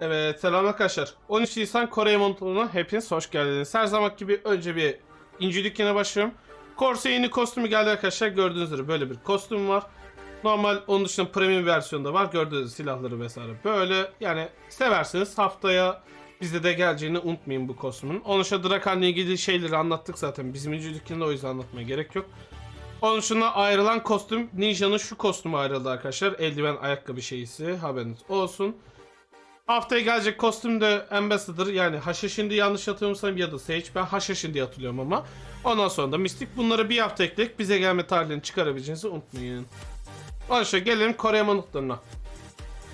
Evet selam arkadaşlar. 13 Nisan Kore Montoğlu'na hepiniz hoş geldiniz. Her zaman gibi önce bir inci dükkanına başlıyorum. Corsa yeni kostümü geldi arkadaşlar. Gördüğünüz üzere böyle bir kostüm var. Normal onun dışında premium versiyonda var. Gördüğünüz silahları vesaire. Böyle yani seversiniz. Haftaya bizde de geleceğini unutmayın bu kostümün. Onun dışında Drakan'la ilgili şeyleri anlattık zaten. Bizim inci dükkanında o yüzden anlatmaya gerek yok. Onun dışında ayrılan kostüm Ninja'nın şu kostümü ayrıldı arkadaşlar. Eldiven ayakkabı şeysi haberiniz olsun. Haftaya gelecek kostüm de Ambassador yani Haşhaşin diye yanlış hatırlamıyorsam ya da Sage. Ben Haşhaşin diye hatırlıyorum ama. Ondan sonra da Mystic. Bunları bir hafta ekleyip bize gelme tarihlerini çıkarabileceğinizi unutmayın. İçin gelelim Kore manıtlarına.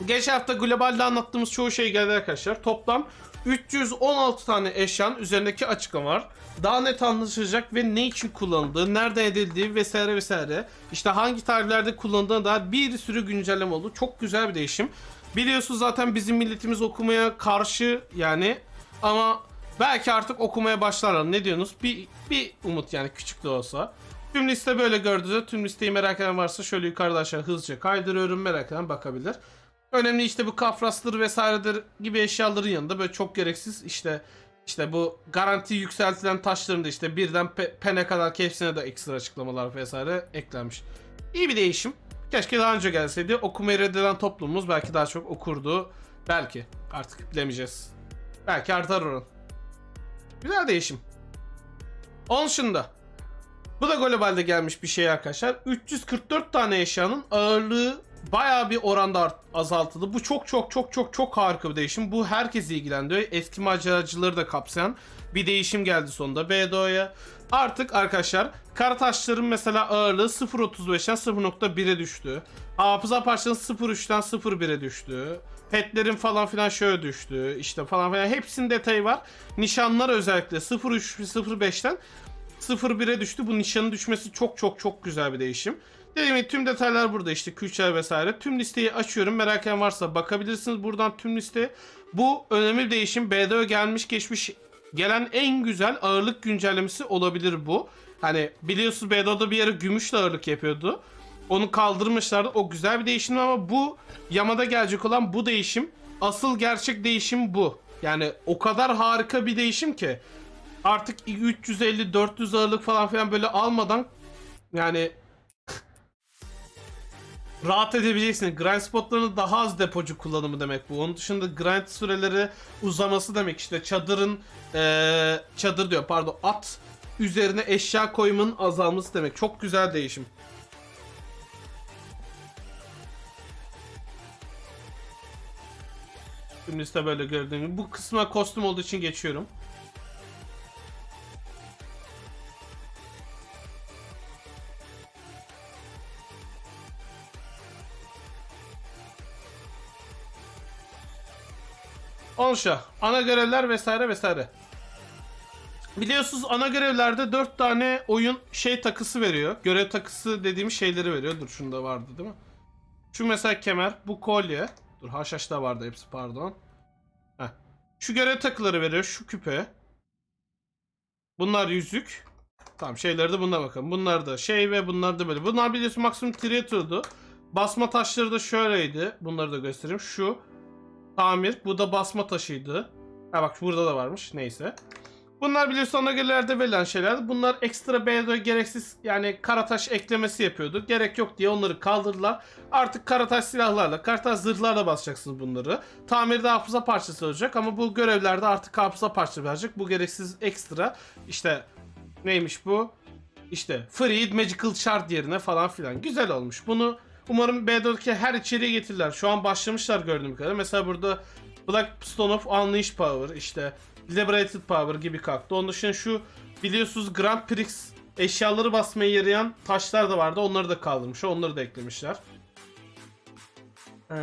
Geçen hafta globalde anlattığımız çoğu şey geldi arkadaşlar. Toplam 316 tane eşyanın üzerindeki açıklama var. Daha net anlaşılacak ve ne için kullanıldığı, nerede edildiği vesaire vesaire. İşte hangi tarihlerde kullanıldığına dair bir sürü güncelleme oldu. Çok güzel bir değişim. Biliyorsunuz zaten bizim milletimiz okumaya karşı yani ama belki artık okumaya başlarlar. Ne diyorsunuz? Bir, bir umut yani küçük de olsa. Tüm liste böyle gördüğünüzde tüm listeyi merak eden varsa şöyle yukarıda aşağı hızlıca kaydırıyorum merak eden bakabilir. Önemli işte bu kafrastır vesairedir gibi eşyaların yanında böyle çok gereksiz işte işte bu garanti yükseltilen taşların da işte birden pe- pene kadar hepsine de ekstra açıklamalar vesaire eklenmiş. İyi bir değişim. Keşke daha önce gelseydi. Okumayı reddeden toplumumuz belki daha çok okurdu. Belki. Artık bilemeyeceğiz. Belki artar oran. Güzel değişim. Onun dışında. Bu da globalde gelmiş bir şey arkadaşlar. 344 tane eşyanın ağırlığı bayağı bir oranda azaltıldı. Bu çok çok çok çok çok harika bir değişim. Bu herkesi ilgilendiriyor. Eski maceracıları da kapsayan bir değişim geldi sonunda BDO'ya. Artık arkadaşlar kara taşların mesela ağırlığı 0.35'ten 0.1'e düştü. Hafıza parçalarının 0.3'ten 0.1'e düştü. Petlerin falan filan şöyle düştü. İşte falan filan hepsinin detayı var. Nişanlar özellikle 0.3 0.5'ten 0.1'e düştü. Bu nişanın düşmesi çok çok çok güzel bir değişim. Dediğim gibi tüm detaylar burada işte küçükler vesaire. Tüm listeyi açıyorum. Merak eden varsa bakabilirsiniz buradan tüm liste. Bu önemli bir değişim. BDO gelmiş geçmiş gelen en güzel ağırlık güncellemesi olabilir bu. Hani biliyorsunuz BDO'da bir ara gümüşle ağırlık yapıyordu. Onu kaldırmışlardı. O güzel bir değişim ama bu Yamada gelecek olan bu değişim asıl gerçek değişim bu. Yani o kadar harika bir değişim ki artık 350 400 ağırlık falan filan böyle almadan yani rahat edebileceksiniz. Grind spotlarının daha az depocu kullanımı demek bu. Onun dışında grind süreleri uzaması demek işte çadırın eee, çadır diyor pardon at üzerine eşya koymanın azalması demek. Çok güzel değişim. Şimdi işte böyle gördüğüm. Bu kısma kostüm olduğu için geçiyorum. Onşa. Ana görevler vesaire vesaire. Biliyorsunuz ana görevlerde 4 tane oyun şey takısı veriyor. Görev takısı dediğimiz şeyleri veriyor. Dur şunda vardı değil mi? Şu mesela kemer, bu kolye. Dur haşhaşta vardı hepsi pardon. Heh. Şu görev takıları veriyor. Şu küpe. Bunlar yüzük. Tamam şeyleri de buna bakın. Bunlar da şey ve bunlar da böyle. Bunlar biliyorsun maksimum creator'du. Basma taşları da şöyleydi. Bunları da göstereyim. Şu tamir. Bu da basma taşıydı. Ha bak burada da varmış. Neyse. Bunlar biliyorsun ana görevlerde verilen şeylerdi. Bunlar ekstra BDO gereksiz yani karataş eklemesi yapıyordu. Gerek yok diye onları kaldırdılar. Artık karataş silahlarla, karataş zırhlarla basacaksınız bunları. Tamirde hafıza parçası olacak ama bu görevlerde artık hafıza parçası verecek. Bu gereksiz ekstra. İşte neymiş bu? İşte Freed Magical Shard yerine falan filan. Güzel olmuş. Bunu umarım BDO'daki her içeriye getirirler. Şu an başlamışlar gördüğüm kadarıyla. Mesela burada Black Stone of Unleashed Power işte Liberated Power gibi kalktı. Onun dışında şu biliyorsunuz Grand Prix eşyaları basmaya yarayan taşlar da vardı. Onları da kaldırmış. Onları da eklemişler. Ee,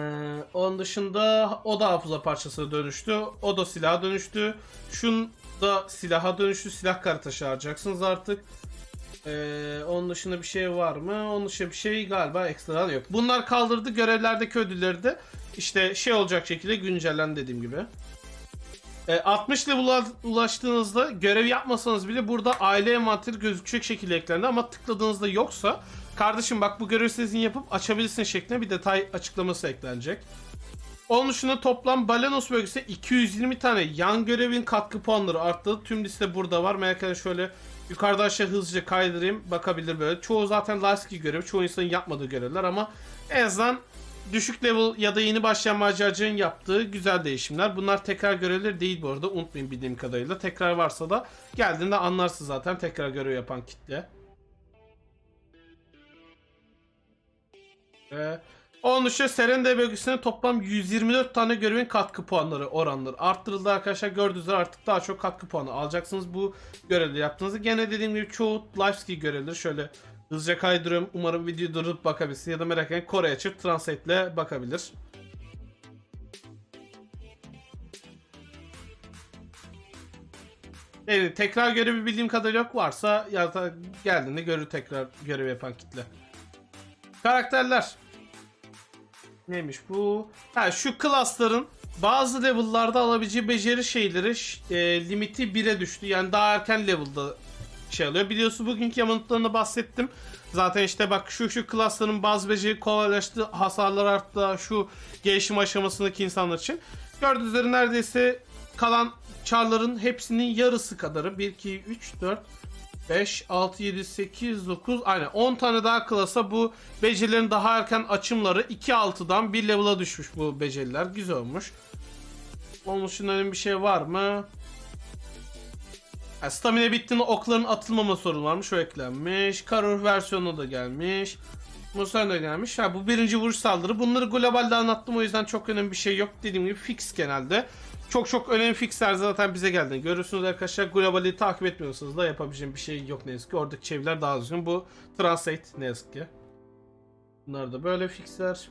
onun dışında o da hafıza parçasına dönüştü. O da silaha dönüştü. Şun da silaha dönüştü. Silah karataşı harcayacaksınız artık. Ee, onun dışında bir şey var mı? Onun dışında bir şey galiba ekstradan yok. Bunlar kaldırdı. Görevlerdeki ödülleri de işte şey olacak şekilde güncellen dediğim gibi. E, 60 level'a ulaştığınızda görev yapmasanız bile burada aile envanteri gözükecek şekilde eklendi ama tıkladığınızda yoksa kardeşim bak bu görev sizin yapıp açabilirsin şeklinde bir detay açıklaması eklenecek. Onun dışında toplam Balenos bölgesinde 220 tane yan görevin katkı puanları arttı. Tüm liste burada var. Merak şöyle yukarıda aşağı hızlıca kaydırayım. Bakabilir böyle. Çoğu zaten Lasky görev. Çoğu insanın yapmadığı görevler ama en azından düşük level ya da yeni başlayan maceracının yaptığı güzel değişimler. Bunlar tekrar görevler değil bu arada. Unutmayın bildiğim kadarıyla. Tekrar varsa da geldiğinde anlarsın zaten tekrar görev yapan kitle. Ee, onun dışında Serende bölgesinde toplam 124 tane görevin katkı puanları oranları arttırıldı arkadaşlar. Gördüğünüz üzere artık daha çok katkı puanı alacaksınız bu görevleri yaptığınızda. Gene dediğim gibi çoğu life skill görevleri şöyle hızlıca kaydırıyorum. Umarım video durup bakabilirsin ya da merak eden Kore açıp translate ile bakabilir. Yani tekrar görevi bildiğim kadarıyla yok varsa ya da geldiğinde görür tekrar görev yapan kitle. Karakterler. Neymiş bu? Ha şu klasların bazı level'larda alabileceği beceri şeyleri e, limiti 1'e düştü. Yani daha erken level'da şey alıyor. Biliyorsun bugünkü yamanıtlarını bahsettim. Zaten işte bak şu şu klasların bazı beceri kolaylaştı, hasarlar arttı şu gelişim aşamasındaki insanlar için. Gördüğünüz üzere neredeyse kalan çarların hepsinin yarısı kadarı. 1, 2, 3, 4, 5, 6, 7, 8, 9 aynen 10 tane daha klasa bu becerilerin daha erken açımları 2-6'dan 1 level'a düşmüş bu beceriler. Güzel olmuş. Onun dışında önemli bir şey var mı? Ha, stamina bittiğinde okların atılmama sorunu varmış. O eklenmiş. Karur versiyonu da gelmiş. Musan da gelmiş. Ha, bu birinci vuruş saldırı. Bunları globalde anlattım o yüzden çok önemli bir şey yok. Dediğim gibi fix genelde. Çok çok önemli fixler zaten bize geldi. Görüyorsunuz arkadaşlar globali takip etmiyorsanız da yapabileceğim bir şey yok ne yazık ki. Oradaki çevreler daha düzgün. Bu translate ne yazık ki. Bunlar da böyle fixler.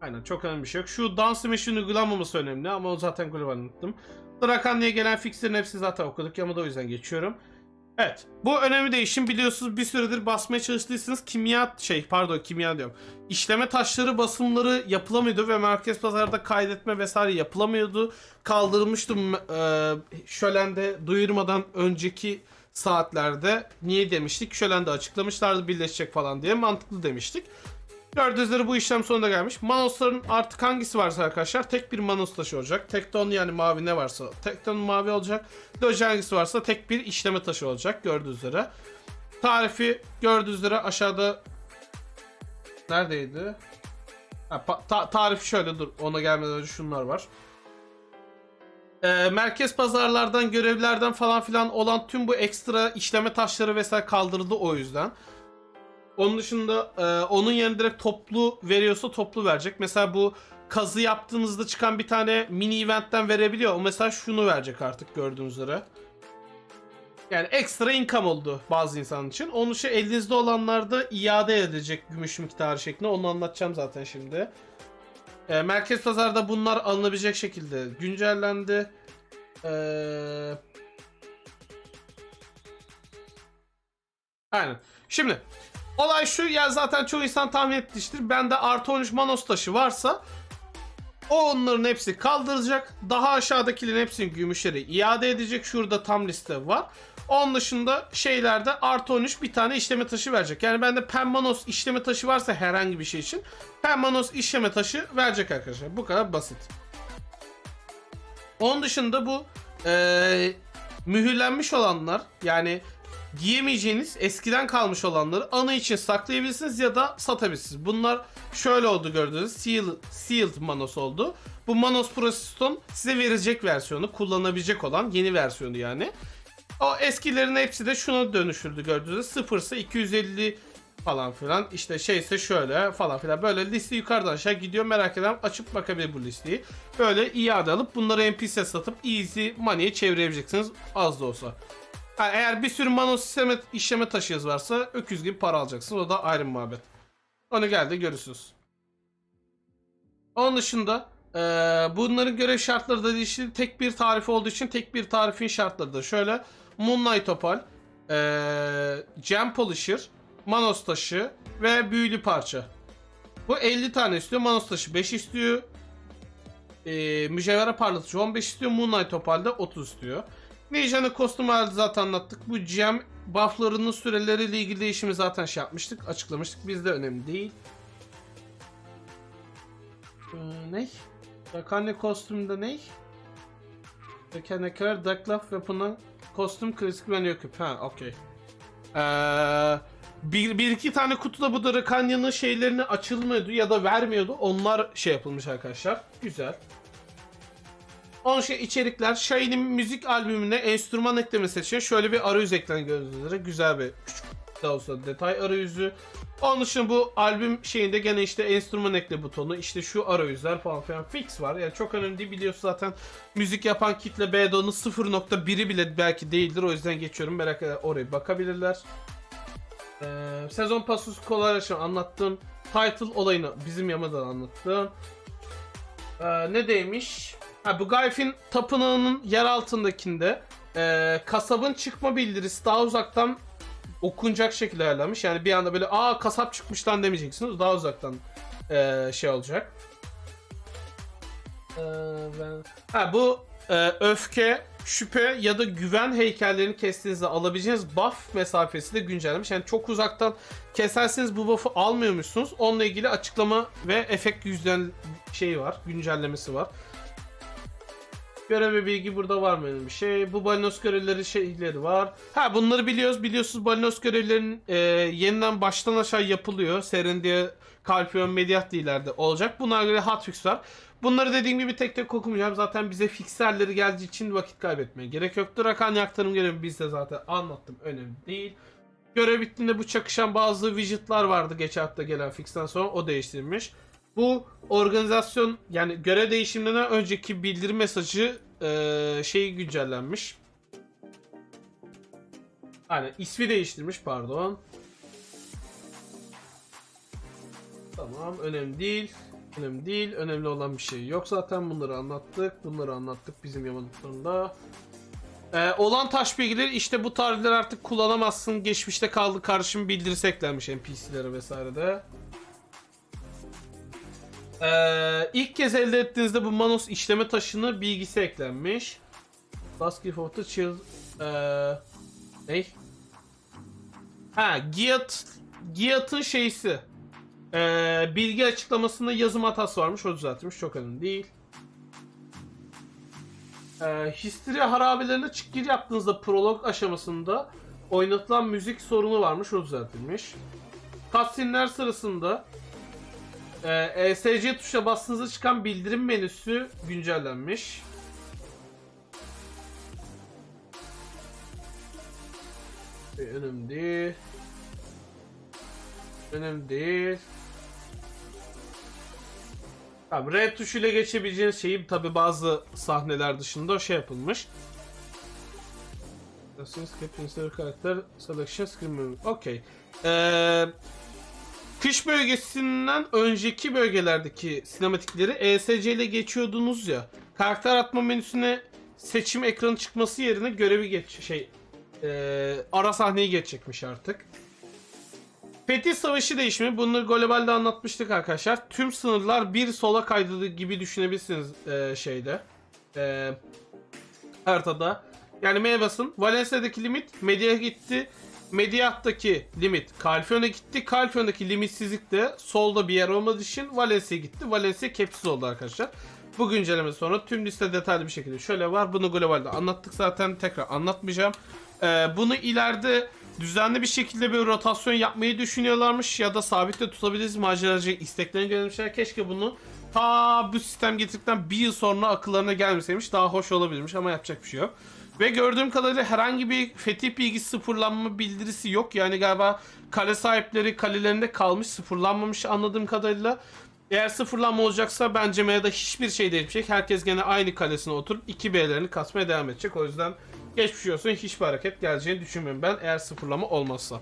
Aynen çok önemli bir şey yok. Şu dans meşin uygulanmaması önemli ama o zaten global anlattım. Drakanlı'ya gelen fixlerin hepsini zaten okuduk ama da o yüzden geçiyorum. Evet. Bu önemli değişim biliyorsunuz bir süredir basmaya çalıştıysanız kimya şey pardon kimya diyorum. İşleme taşları basımları yapılamıyordu ve merkez pazarda kaydetme vesaire yapılamıyordu. Kaldırılmıştı e, şölende duyurmadan önceki saatlerde. Niye demiştik? Şölende açıklamışlardı birleşecek falan diye mantıklı demiştik. Gördüğünüz üzere bu işlem sonunda gelmiş. Manosların artık hangisi varsa arkadaşlar tek bir Manos taşı olacak. Tekton yani mavi ne varsa Tekton mavi olacak. Doge hangisi varsa tek bir işleme taşı olacak gördüğünüz üzere. Tarifi gördüğünüz üzere aşağıda neredeydi? Ha, ta- tarif şöyle dur ona gelmeden önce şunlar var. Ee, merkez pazarlardan görevlerden falan filan olan tüm bu ekstra işleme taşları vesaire kaldırıldı o yüzden. Onun dışında e, onun yerine direkt toplu veriyorsa toplu verecek. Mesela bu kazı yaptığınızda çıkan bir tane mini eventten verebiliyor. O mesela şunu verecek artık gördüğünüz üzere. Yani ekstra income oldu bazı insan için. Onun için elinizde olanlarda iade edilecek gümüş miktarı şeklinde. Onu anlatacağım zaten şimdi. E, merkez pazarda bunlar alınabilecek şekilde güncellendi. Eee... Aynen. Şimdi olay şu ya zaten çoğu insan tahmin etmiştir. Bende artı 13 manos taşı varsa o onların hepsi kaldıracak. Daha aşağıdakilerin hepsini gümüşleri iade edecek. Şurada tam liste var. Onun dışında şeylerde artı 13 bir tane işleme taşı verecek. Yani bende Pemmanos işleme taşı varsa herhangi bir şey için Pemmanos işleme taşı verecek arkadaşlar. Bu kadar basit. Onun dışında bu eee, mühürlenmiş olanlar yani giyemeyeceğiniz eskiden kalmış olanları anı için saklayabilirsiniz ya da satabilirsiniz. Bunlar şöyle oldu gördüğünüz seal, sealed Manos oldu. Bu Manos Prosiston size verecek versiyonu kullanabilecek olan yeni versiyonu yani. O eskilerin hepsi de şuna dönüşürdü gördüğünüz sıfırsa 250 falan filan işte şeyse şöyle falan filan böyle liste yukarıdan aşağı gidiyor merak eden açıp bakabilir bu listeyi. Böyle iade alıp bunları NPC satıp easy money'e çevirebileceksiniz az da olsa. Ha, eğer bir sürü mano sisteme, işleme taşıyız varsa öküz gibi para alacaksınız. O da ayrı muhabbet. Onu geldi görürsünüz. Onun dışında eee, bunların görev şartları da değişti. Tek bir tarifi olduğu için tek bir tarifin şartları da şöyle. Moonlight Opal, eee Gem Polisher, Manos taşı ve büyülü parça. Bu 50 tane istiyor. Manos taşı 5 istiyor. Eee mücevher parlatıcı 15 istiyor. Moonlight Opal de 30 istiyor. Ninja'nın kostüm halini zaten anlattık. Bu gem bufflarının süreleriyle ilgili değişimi zaten şey yapmıştık, açıklamıştık. Bizde önemli değil. Ee, ne? Rakane kostümde ne? Mechanical Ducklaf Weapon'ın kostüm klasik ben yok. Ha okey. Ee, bir, bir iki tane kutuda bu da Rakanya'nın şeylerini açılmıyordu ya da vermiyordu. Onlar şey yapılmış arkadaşlar. Güzel. Onun şey içerikler Shine'in müzik albümüne enstrüman eklemesi için şöyle bir arayüz eklen gördüğünüz üzere güzel bir küçük daha olsa detay arayüzü. Onun dışında bu albüm şeyinde gene işte enstrüman ekle butonu işte şu arayüzler falan filan fix var. Yani çok önemli değil biliyorsun zaten müzik yapan kitle BDO'nun 0.1'i bile belki değildir. O yüzden geçiyorum merak eden oraya bakabilirler. Ee, sezon pasusu kolaylaşan anlattım. Title olayını bizim yamadan anlattım. Ee, ne demiş? Ha, bu Gayf'in tapınağının yer altındakinde e, kasabın çıkma bildirisi daha uzaktan okunacak şekilde ayarlanmış. Yani bir anda böyle aa kasap çıkmış lan demeyeceksiniz. Daha uzaktan e, şey olacak. Ee, ben... Ha bu e, öfke, şüphe ya da güven heykellerini kestiğinizde alabileceğiniz buff mesafesi de güncellenmiş. Yani çok uzaktan keserseniz bu buff'ı almıyormuşsunuz. Onunla ilgili açıklama ve efekt yüzden şey var, güncellemesi var. Görev ve bilgi burada var mı bir şey? Bu balinos görevleri şeyleri var. Ha bunları biliyoruz. Biliyorsunuz balinos görevlerinin e, yeniden baştan aşağı yapılıyor. Serendia, Kalpion, Mediat ileride olacak. Bunlara göre hotfix var. Bunları dediğim gibi tek tek okumayacağım. Zaten bize fixerleri geldiği için vakit kaybetmeye gerek yoktur. Rakan aktarım görevi bizde zaten anlattım. Önemli değil. Görev bittiğinde bu çakışan bazı widgetlar vardı geçen hafta gelen fixten sonra o değiştirilmiş. Bu organizasyon yani görev değişiminden önceki bildirim mesajı eee şeyi güncellenmiş. Yani ismi değiştirmiş pardon. Tamam önemli değil. Önemli değil. Önemli olan bir şey yok zaten. Bunları anlattık. Bunları anlattık bizim yamalıklarında. Ee, olan taş bilgileri işte bu tarihleri artık kullanamazsın. Geçmişte kaldı karşım bildirisi eklenmiş NPC'lere vesairede. Ee, ilk kez elde ettiğinizde bu Manos işleme taşını bilgisi eklenmiş. Last Gift of the Child... Ee, ne? Ha, Giat... Giat'ın şeysi. Ee, bilgi açıklamasında yazım hatası varmış. O düzeltilmiş. Çok önemli değil. Ee, History harabelerine çık gir yaptığınızda prolog aşamasında oynatılan müzik sorunu varmış. O düzeltilmiş. Cutscene'ler sırasında ee, ESC tuşa bastığınızda çıkan bildirim menüsü güncellenmiş. Ee, önemli değil. Önemli değil. Tamam, R tuşuyla geçebileceğiniz şeyi tabi bazı sahneler dışında şey yapılmış. Skip insert karakter selection screen. Okey. Ee, kış bölgesinden önceki bölgelerdeki sinematikleri ESC ile geçiyordunuz ya. Karakter atma menüsüne seçim ekranı çıkması yerine görevi geç şey ee, ara sahneyi geçecekmiş artık. Fethi Savaşı değişimi bunları globalde anlatmıştık arkadaşlar. Tüm sınırlar bir sola kaydığı gibi düşünebilirsiniz e, şeyde. E, haritada. Yani M'ye basın. Valencia'daki limit Media'ya gitti. Mediat'taki limit Kalfion'a gitti. Kalfion'daki limitsizlik de solda bir yer olmadığı için Valencia gitti. Valencia kepsiz oldu arkadaşlar. Bu güncelleme sonra tüm liste detaylı bir şekilde şöyle var. Bunu globalde anlattık zaten. Tekrar anlatmayacağım. Ee, bunu ileride düzenli bir şekilde bir rotasyon yapmayı düşünüyorlarmış ya da sabitle tutabiliriz maceracı isteklerini göndermişler. Keşke bunu ta bu sistem getirdikten bir yıl sonra akıllarına gelmeseymiş daha hoş olabilirmiş ama yapacak bir şey yok. Ve gördüğüm kadarıyla herhangi bir fetih bilgisi sıfırlanma bildirisi yok. Yani galiba kale sahipleri kalelerinde kalmış sıfırlanmamış anladığım kadarıyla. Eğer sıfırlanma olacaksa bence MEA'da hiçbir şey değişmeyecek. Herkes gene aynı kalesine oturup 2B'lerini kasmaya devam edecek. O yüzden geçmiş olsun hiçbir hareket geleceğini düşünmüyorum ben eğer sıfırlama olmazsa.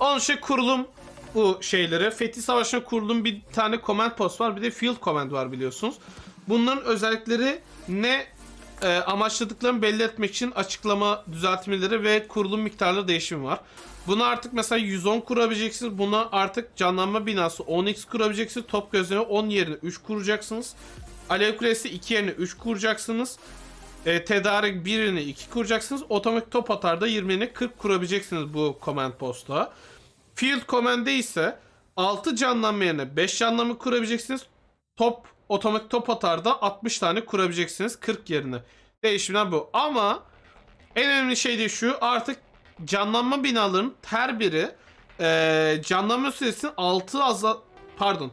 Onun için kurulum bu şeyleri. Fethi Savaşı'na kurulum bir tane command post var bir de field command var biliyorsunuz. Bunların özellikleri ne e, amaçladıklarını belli etmek için açıklama düzeltmeleri ve kurulum miktarları değişimi var. Bunu artık mesela 110 kurabileceksiniz. Buna artık canlanma binası 10x kurabileceksiniz. Top gözleme 10 yerine 3 kuracaksınız. Alev kulesi 2 yerine 3 kuracaksınız. E, tedarik birini 2 kuracaksınız. Otomatik top atarda 20'ni 40 kurabileceksiniz bu command posta. Field command'de ise 6 canlanma yerine 5 canlanma kurabileceksiniz. Top otomatik top atarda 60 tane kurabileceksiniz 40 yerine. Değişimler bu. Ama en önemli şey de şu artık canlanma binalarının her biri eee canlanma süresini 6 azal pardon.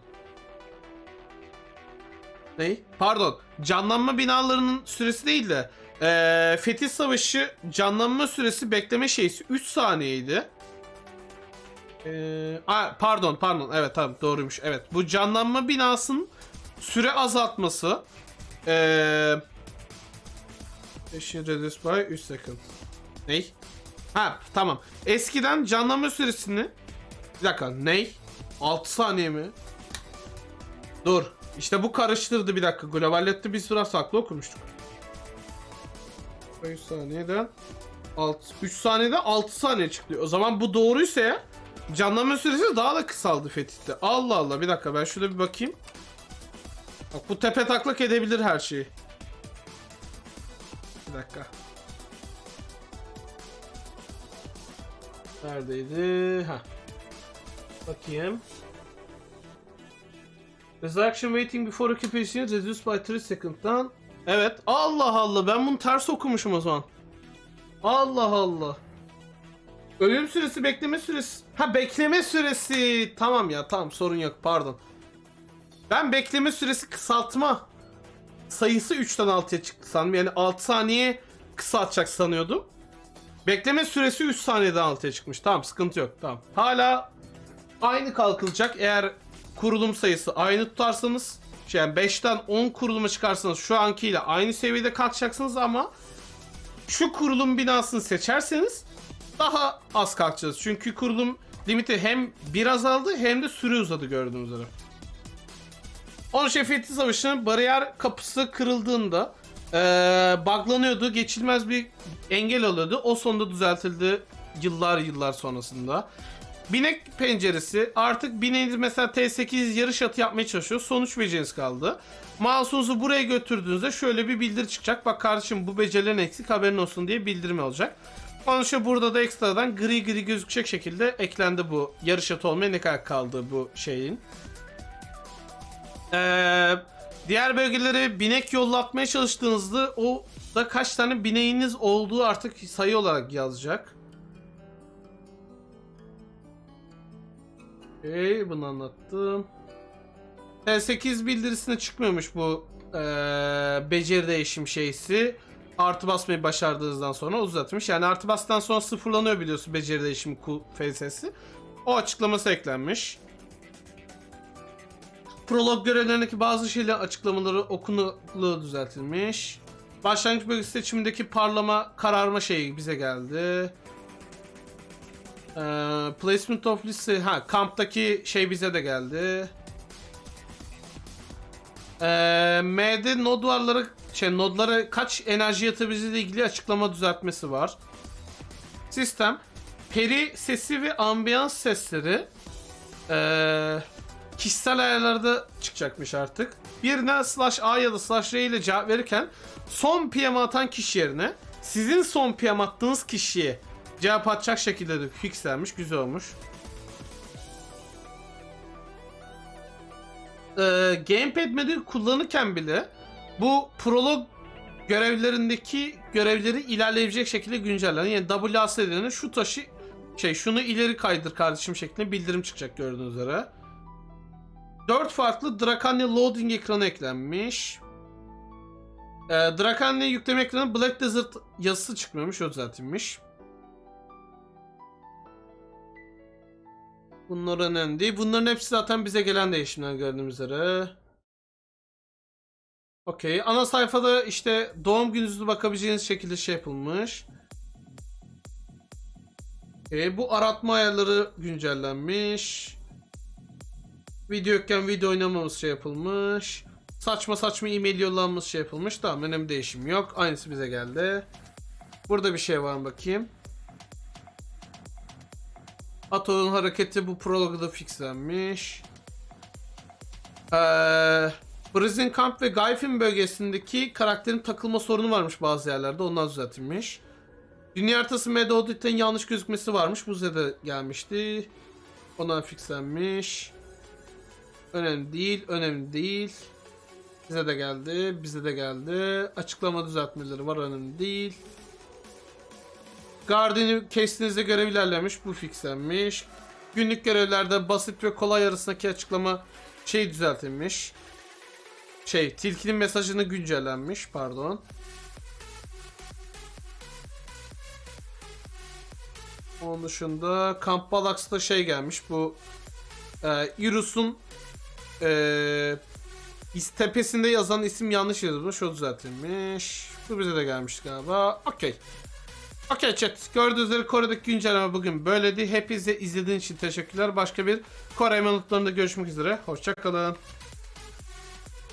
Ne? Pardon. Canlanma binalarının süresi değil de eee Fetih Savaşı canlanma süresi bekleme şeysi 3 saniyeydi. Eee, aa, pardon pardon evet tamam doğruymuş. Evet bu canlanma binasının süre azaltması eee reduced by 3 second. Ney? Ha tamam. Eskiden canlanma süresini bir dakika ney? 6 saniye mi? Dur. İşte bu karıştırdı bir dakika. Globallette biz biraz farklı okumuştuk. 3 saniyeden 6, 3 saniyede 6 saniye çıktı. O zaman bu doğruysa ya canlanma süresi daha da kısaldı Fetih'te. Allah Allah bir dakika ben şurada bir bakayım. Bak bu tepe taklak edebilir her şeyi. Bir dakika. Neredeydi? Ha. Bakayım. Resurrection waiting before occupation reduced by 3 second'dan. Evet. Allah Allah ben bunu ters okumuşum o zaman. Allah Allah. Ölüm süresi bekleme süresi. Ha bekleme süresi. Tamam ya tamam sorun yok pardon. Ben bekleme süresi kısaltma sayısı 3'ten 6'ya çıktı sandım. Yani 6 saniye kısaltacak sanıyordum. Bekleme süresi 3 saniyeden 6'ya çıkmış. Tamam sıkıntı yok. Tamam. Hala aynı kalkılacak. Eğer kurulum sayısı aynı tutarsanız şey yani 5'ten 10 kuruluma çıkarsanız şu ankiyle aynı seviyede kalkacaksınız ama şu kurulum binasını seçerseniz daha az kalkacağız. Çünkü kurulum limiti hem bir azaldı hem de süre uzadı gördüğünüz üzere. Onun Şefiyeti Savaşı'nın bariyer kapısı kırıldığında eee buglanıyordu. Geçilmez bir engel alıyordu. O sonunda düzeltildi yıllar yıllar sonrasında. Binek penceresi artık bineğiniz mesela T8 yarış atı yapmaya çalışıyor. Sonuç beceriniz kaldı. Mouse'unuzu buraya götürdüğünüzde şöyle bir bildiri çıkacak. Bak kardeşim bu becerilerin eksik haberin olsun diye bildirim olacak. Onun için burada da ekstradan gri gri gözükecek şekilde eklendi bu yarış atı olmaya ne kadar kaldı bu şeyin. Ee, diğer bölgelere binek yollatmaya çalıştığınızda o da kaç tane bineğiniz olduğu artık sayı olarak yazacak. Okey bunu anlattım. T8 bildirisine çıkmıyormuş bu ee, beceri değişim şeysi. Artı basmayı başardığınızdan sonra uzatmış. Yani artı bastıktan sonra sıfırlanıyor biliyorsun beceri değişimi FS'si. O açıklaması eklenmiş. Prolog görevlerindeki bazı şeyler açıklamaları okunulu düzeltilmiş. Başlangıç bölgesi seçimindeki parlama kararma şeyi bize geldi. Ee, placement of liste ha kamptaki şey bize de geldi. Ee, M'de nod şey nodlara kaç enerji yatabileceğiyle ilgili açıklama düzeltmesi var. Sistem peri sesi ve ambiyans sesleri ee, kişisel ayarlarda çıkacakmış artık. Birine slash A ya da slash R ile cevap verirken son PM atan kişi yerine sizin son PM attığınız kişiye cevap atacak şekilde de fixlenmiş. Güzel olmuş. Ee, Gamepad menü kullanırken bile bu prolog görevlerindeki görevleri ilerleyebilecek şekilde güncellendi. Yani WASD'nin şu taşı şey şunu ileri kaydır kardeşim şeklinde bildirim çıkacak gördüğünüz üzere. 4 farklı Drakania loading ekranı eklenmiş. Ee, Drakania yükleme ekranı Black Desert yazısı çıkmıyormuş o düzeltilmiş. Bunlar önemli değil. Bunların hepsi zaten bize gelen değişimler gördüğümüz üzere. Okey. Ana sayfada işte doğum gününüzü bakabileceğiniz şekilde şey yapılmış. Okay. Bu aratma ayarları güncellenmiş. Video yokken video oynamamız şey yapılmış. Saçma saçma e-mail yollanması şey yapılmış. Tamam önemli değişim yok. Aynısı bize geldi. Burada bir şey var mı bakayım. Ato'nun hareketi bu prologda fixlenmiş. Ee, Prison Camp ve Gayfin bölgesindeki karakterin takılma sorunu varmış bazı yerlerde. Onlar düzeltilmiş. Dünya haritası Audit'in yanlış gözükmesi varmış. Bu bize de gelmişti. Ona fixlenmiş. Önemli değil, önemli değil. Bize de geldi, bize de geldi. Açıklama düzeltmeleri var, önemli değil. Guardian'ı kestiğinizde görev ilerlemiş, bu fixlenmiş. Günlük görevlerde basit ve kolay arasındaki açıklama şey düzeltilmiş. Şey, tilkinin mesajını güncellenmiş, pardon. Onun dışında Camp Balax'ta şey gelmiş, bu e, Irus'un e, is- tepesinde yazan isim yanlış yazılmış, o düzeltilmiş. Bu bize de gelmiş galiba. Okey. Okey chat. Gördüğünüz üzere Kore'deki güncelleme bugün böyleydi. Hepinize izlediğiniz için teşekkürler. Başka bir Kore manıtlarında görüşmek üzere. Hoşçakalın.